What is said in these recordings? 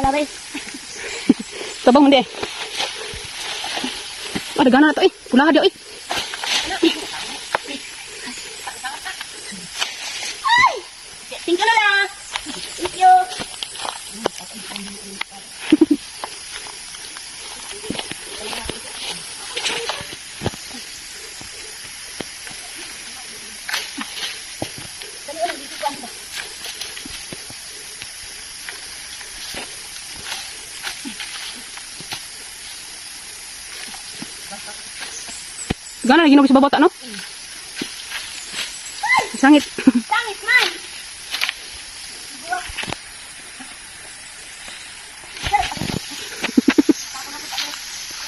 palaway. Tabang hindi. Ah, dagana na to eh. Pula dia eh. Gana lagi nabis babata no? Sangit. Tangis man.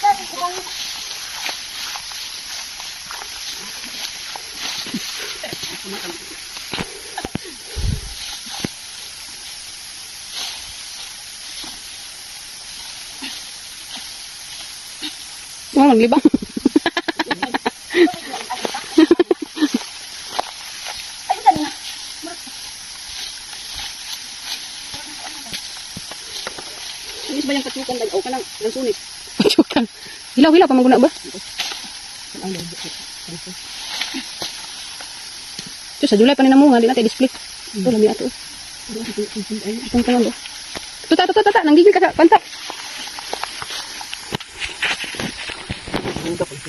Mga maglibang. Ay, dali na. Inis ba yung katukan ba? O kanang ng sunit. Chukan. Hilaw hilaw pa maguna ba? Ito sa July pa ni namunga, di natin display. Ito lami ato. Itong tangan do. Tuta tuta tuta nanggigil ka sa panta.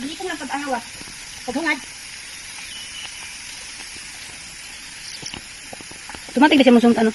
kanan ang. Pagli ko lang pag-ayaw ah. Paghungad. Tumatig na siya musong ano.